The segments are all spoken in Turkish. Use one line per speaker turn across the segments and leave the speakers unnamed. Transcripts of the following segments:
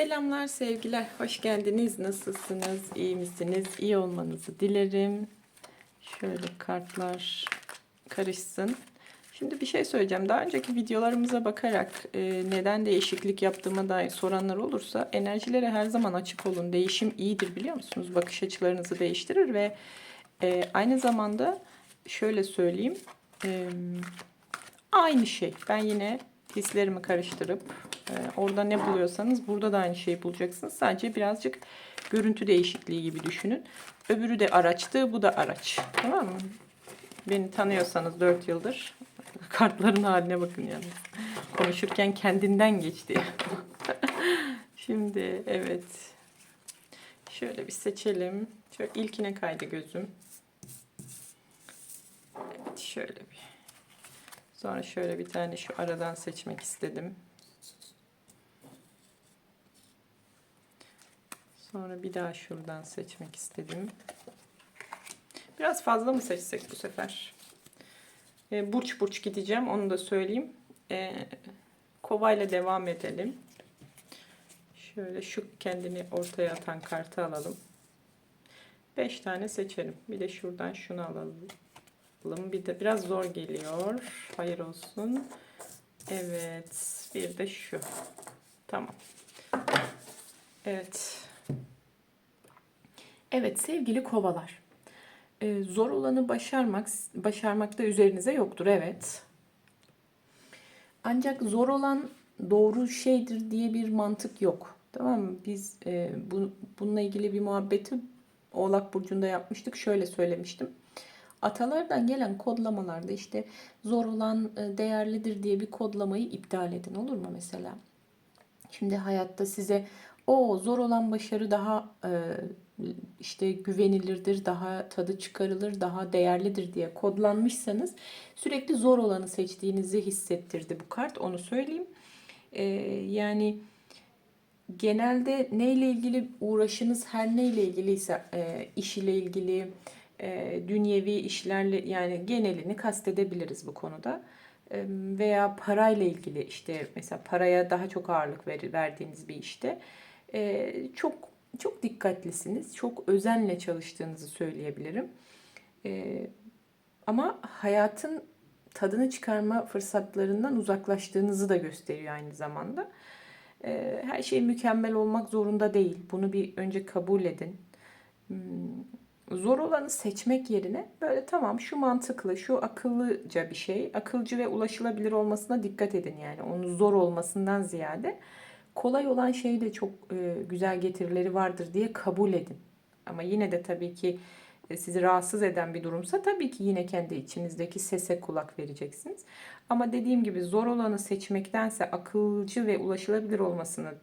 Selamlar, sevgiler. Hoş geldiniz. Nasılsınız? İyi misiniz? İyi olmanızı dilerim. Şöyle kartlar karışsın. Şimdi bir şey söyleyeceğim. Daha önceki videolarımıza bakarak e, neden değişiklik yaptığıma dair soranlar olursa enerjilere her zaman açık olun. Değişim iyidir biliyor musunuz? Bakış açılarınızı değiştirir ve e, aynı zamanda şöyle söyleyeyim. E, aynı şey. Ben yine hislerimi karıştırıp orada ne buluyorsanız burada da aynı şeyi bulacaksınız. Sadece birazcık görüntü değişikliği gibi düşünün. Öbürü de araçtı, bu da araç. Tamam mı? Beni tanıyorsanız 4 yıldır kartların haline bakın yani. Konuşurken kendinden geçti. Şimdi evet. Şöyle bir seçelim. Şöyle ilkine kaydı gözüm. Evet şöyle bir. Sonra şöyle bir tane şu aradan seçmek istedim. Sonra bir daha şuradan seçmek istedim. Biraz fazla mı seçsek bu sefer? E, burç burç gideceğim onu da söyleyeyim. E, kovayla devam edelim. Şöyle şu kendini ortaya atan kartı alalım. 5 tane seçelim. Bir de şuradan şunu alalım. Bir de biraz zor geliyor. Hayır olsun. Evet. Bir de şu. Tamam. Evet. Evet sevgili kovalar. Ee, zor olanı başarmak, başarmakta üzerinize yoktur. Evet. Ancak zor olan doğru şeydir diye bir mantık yok. Tamam mı? Biz e, bu, bununla ilgili bir muhabbeti Oğlak Burcu'nda yapmıştık. Şöyle söylemiştim. Atalardan gelen kodlamalarda işte zor olan e, değerlidir diye bir kodlamayı iptal edin olur mu mesela? Şimdi hayatta size o zor olan başarı daha e, işte güvenilirdir, daha tadı çıkarılır, daha değerlidir diye kodlanmışsanız sürekli zor olanı seçtiğinizi hissettirdi bu kart. Onu söyleyeyim. E, yani genelde neyle ilgili uğraşınız her neyle ilgiliyse e, iş ile ilgili e, dünyevi işlerle yani genelini kastedebiliriz bu konuda. E, veya parayla ilgili işte mesela paraya daha çok ağırlık ver, verdiğiniz bir işte e, çok çok dikkatlisiniz, çok özenle çalıştığınızı söyleyebilirim. E, ama hayatın tadını çıkarma fırsatlarından uzaklaştığınızı da gösteriyor aynı zamanda. E, her şey mükemmel olmak zorunda değil. Bunu bir önce kabul edin. Hmm, zor olanı seçmek yerine böyle tamam şu mantıklı, şu akıllıca bir şey, akılcı ve ulaşılabilir olmasına dikkat edin yani. Onun zor olmasından ziyade kolay olan şey de çok e, güzel getirileri vardır diye kabul edin. Ama yine de tabii ki e, sizi rahatsız eden bir durumsa tabii ki yine kendi içinizdeki sese kulak vereceksiniz. Ama dediğim gibi zor olanı seçmektense akılcı ve ulaşılabilir olmasını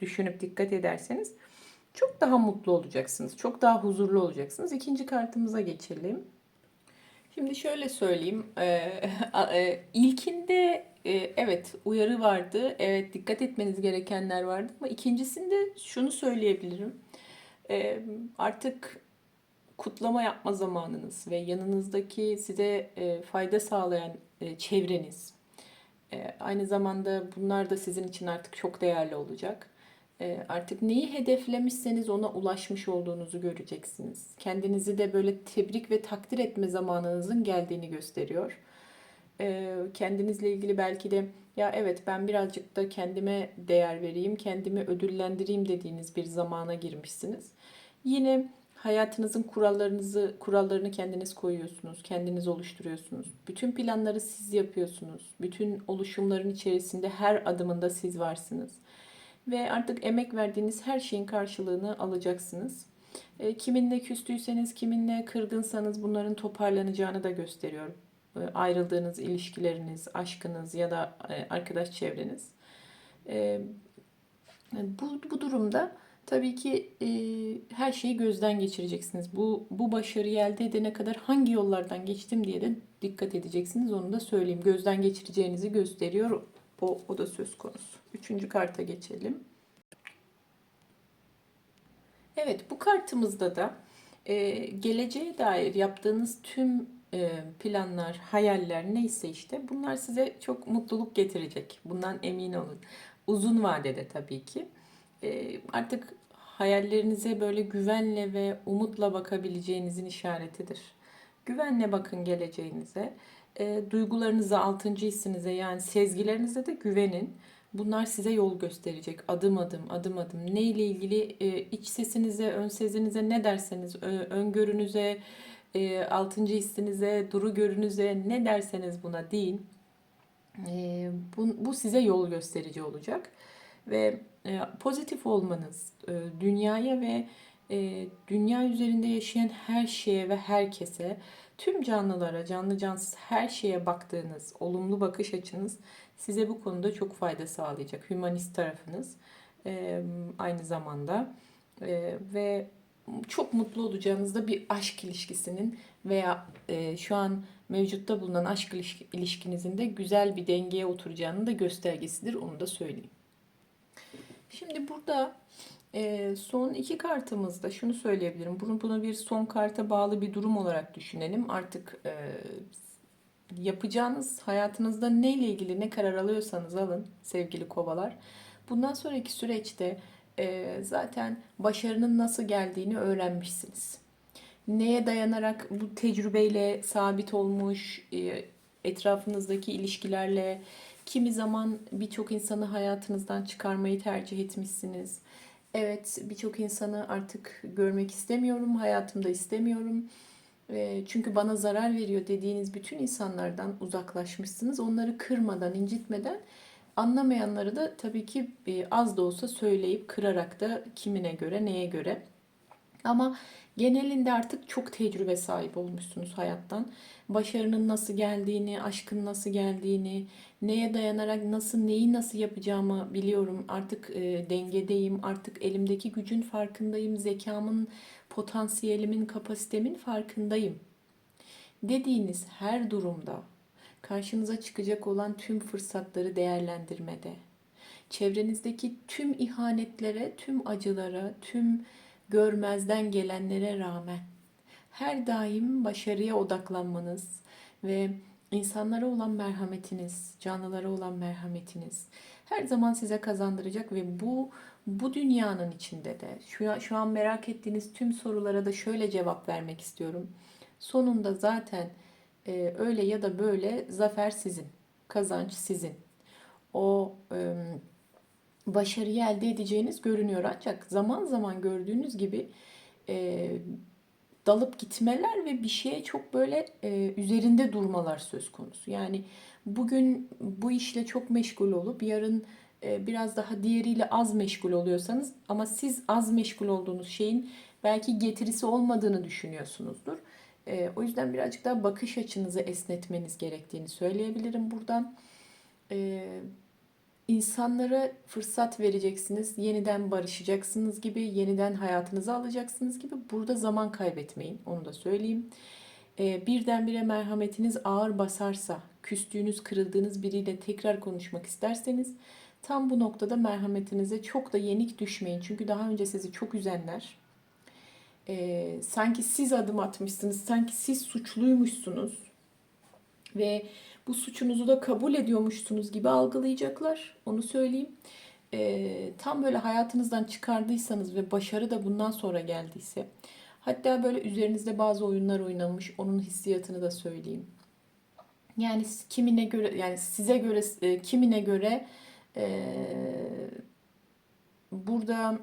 düşünüp dikkat ederseniz çok daha mutlu olacaksınız. Çok daha huzurlu olacaksınız. İkinci kartımıza geçelim. Şimdi şöyle söyleyeyim. Ee, ilkinde e, evet uyarı vardı. Evet dikkat etmeniz gerekenler vardı. Ama ikincisinde şunu söyleyebilirim. Ee, artık kutlama yapma zamanınız ve yanınızdaki size e, fayda sağlayan e, çevreniz. Aynı zamanda bunlar da sizin için artık çok değerli olacak. Ee, artık neyi hedeflemişseniz ona ulaşmış olduğunuzu göreceksiniz. Kendinizi de böyle tebrik ve takdir etme zamanınızın geldiğini gösteriyor. Kendinizle ilgili belki de ya evet ben birazcık da kendime değer vereyim, kendimi ödüllendireyim dediğiniz bir zamana girmişsiniz. Yine hayatınızın kurallarınızı kurallarını kendiniz koyuyorsunuz, kendiniz oluşturuyorsunuz. Bütün planları siz yapıyorsunuz. Bütün oluşumların içerisinde her adımında siz varsınız ve artık emek verdiğiniz her şeyin karşılığını alacaksınız. Kiminle küstüyseniz, kiminle kırgınsanız bunların toparlanacağını da gösteriyor. E, ayrıldığınız ilişkileriniz, aşkınız ya da e, arkadaş çevreniz. Bu, bu durumda tabii ki her şeyi gözden geçireceksiniz. Bu, bu başarıyı elde edene kadar hangi yollardan geçtim diye de dikkat edeceksiniz. Onu da söyleyeyim. Gözden geçireceğinizi gösteriyor o, o da söz konusu. Üçüncü karta geçelim. Evet bu kartımızda da e, geleceğe dair yaptığınız tüm e, planlar, hayaller neyse işte bunlar size çok mutluluk getirecek. Bundan emin olun. Uzun vadede tabii ki. e, artık hayallerinize böyle güvenle ve umutla bakabileceğinizin işaretidir. Güvenle bakın geleceğinize. E, duygularınıza, altıncı hissinize yani sezgilerinize de güvenin. Bunlar size yol gösterecek adım adım adım adım. Ne ile ilgili e, iç sesinize, ön sezinize ne derseniz, ö- öngörünüze, e, altıncı hissinize, duru görünüze ne derseniz buna deyin. E, bu, bu size yol gösterici olacak ve e, pozitif olmanız, e, dünyaya ve e, dünya üzerinde yaşayan her şeye ve herkese, tüm canlılara, canlı cansız her şeye baktığınız olumlu bakış açınız size bu konuda çok fayda sağlayacak. Hümanist tarafınız e, aynı zamanda E, ve çok mutlu olacağınızda bir aşk ilişkisinin veya e, şu an mevcutta bulunan aşk ilişki- ilişkinizin de güzel bir dengeye oturacağının da göstergesidir. Onu da söyleyeyim. Şimdi burada e, son iki kartımızda şunu söyleyebilirim. Bunu, bunu bir son karta bağlı bir durum olarak düşünelim. Artık e, yapacağınız hayatınızda neyle ilgili ne karar alıyorsanız alın sevgili kovalar. Bundan sonraki süreçte e, zaten başarının nasıl geldiğini öğrenmişsiniz. Neye dayanarak bu tecrübeyle sabit olmuş, e, etrafınızdaki ilişkilerle kimi zaman birçok insanı hayatınızdan çıkarmayı tercih etmişsiniz. Evet, birçok insanı artık görmek istemiyorum, hayatımda istemiyorum. E, Çünkü bana zarar veriyor dediğiniz bütün insanlardan uzaklaşmışsınız. Onları kırmadan, incitmeden anlamayanları da tabii ki e, az da olsa söyleyip kırarak da kimine göre, neye göre. Ama genelinde artık çok tecrübe sahip olmuşsunuz hayattan. Başarının nasıl geldiğini, aşkın nasıl geldiğini, neye dayanarak nasıl, neyi nasıl yapacağımı biliyorum. Artık e, dengedeyim, artık elimdeki gücün farkındayım, zekamın, potansiyelimin, kapasitemin farkındayım. Dediğiniz her durumda karşınıza çıkacak olan tüm fırsatları değerlendirmede, çevrenizdeki tüm ihanetlere, tüm acılara, tüm görmezden gelenlere rağmen her daim başarıya odaklanmanız ve insanlara olan merhametiniz, canlılara olan merhametiniz her zaman size kazandıracak ve bu bu dünyanın içinde de şu an, şu an merak ettiğiniz tüm sorulara da şöyle cevap vermek istiyorum. Sonunda zaten e, öyle ya da böyle zafer sizin, kazanç sizin. O e, başarıyı elde edeceğiniz görünüyor. Ancak zaman zaman gördüğünüz gibi e, dalıp gitmeler ve bir şeye çok böyle e, üzerinde durmalar söz konusu. Yani bugün bu işle çok meşgul olup yarın e, biraz daha diğeriyle az meşgul oluyorsanız ama siz az meşgul olduğunuz şeyin belki getirisi olmadığını düşünüyorsunuzdur. E, o yüzden birazcık daha bakış açınızı esnetmeniz gerektiğini söyleyebilirim buradan. E, insanlara fırsat vereceksiniz, yeniden barışacaksınız gibi, yeniden hayatınıza alacaksınız gibi. Burada zaman kaybetmeyin, onu da söyleyeyim. Ee, birdenbire merhametiniz ağır basarsa, küstüğünüz, kırıldığınız biriyle tekrar konuşmak isterseniz tam bu noktada merhametinize çok da yenik düşmeyin. Çünkü daha önce sizi çok üzenler, e, sanki siz adım atmışsınız, sanki siz suçluymuşsunuz ve bu suçunuzu da kabul ediyormuşsunuz gibi algılayacaklar. Onu söyleyeyim. Ee, tam böyle hayatınızdan çıkardıysanız ve başarı da bundan sonra geldiyse hatta böyle üzerinizde bazı oyunlar oynanmış onun hissiyatını da söyleyeyim. Yani kimine göre yani size göre e, kimine göre e, burada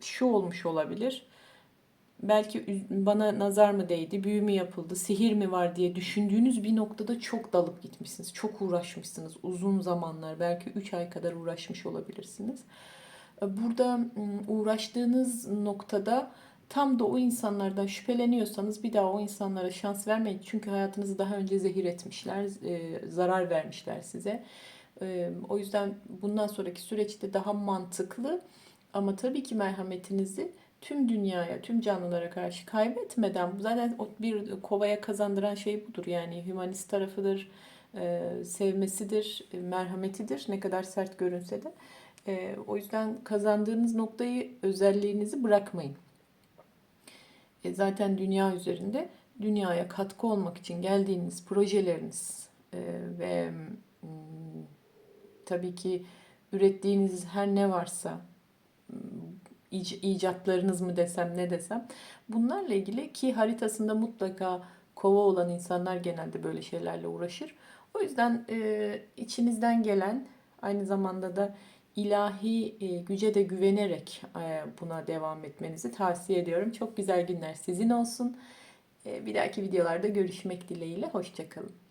şu olmuş olabilir belki bana nazar mı değdi, büyü mü yapıldı, sihir mi var diye düşündüğünüz bir noktada çok dalıp gitmişsiniz. Çok uğraşmışsınız uzun zamanlar, belki 3 ay kadar uğraşmış olabilirsiniz. E, Burada uğraştığınız noktada tam da o insanlardan şüpheleniyorsanız bir daha o insanlara şans vermeyin. Çünkü hayatınızı daha önce zehir etmişler, e, zarar vermişler size. O yüzden bundan sonraki süreçte daha mantıklı ama tabii ki merhametinizi tüm dünyaya, tüm canlılara karşı kaybetmeden zaten bir kovaya kazandıran şey budur. Yani hümanist tarafıdır, e, sevmesidir, e, merhametidir ne kadar sert görünse de. E, o yüzden kazandığınız noktayı, özelliğinizi bırakmayın. Zaten dünya üzerinde dünyaya katkı olmak için geldiğiniz projeleriniz ve tabii ki ürettiğiniz her ne varsa icatlarınız mı desem ne desem. Bunlarla ilgili ki haritasında mutlaka kova olan insanlar genelde böyle şeylerle uğraşır. O yüzden e, içinizden gelen aynı zamanda da ilahi e, güce de güvenerek e, buna devam etmenizi tavsiye ediyorum. Çok güzel günler sizin olsun. E, bir dahaki videolarda görüşmek dileğiyle. Hoşçakalın.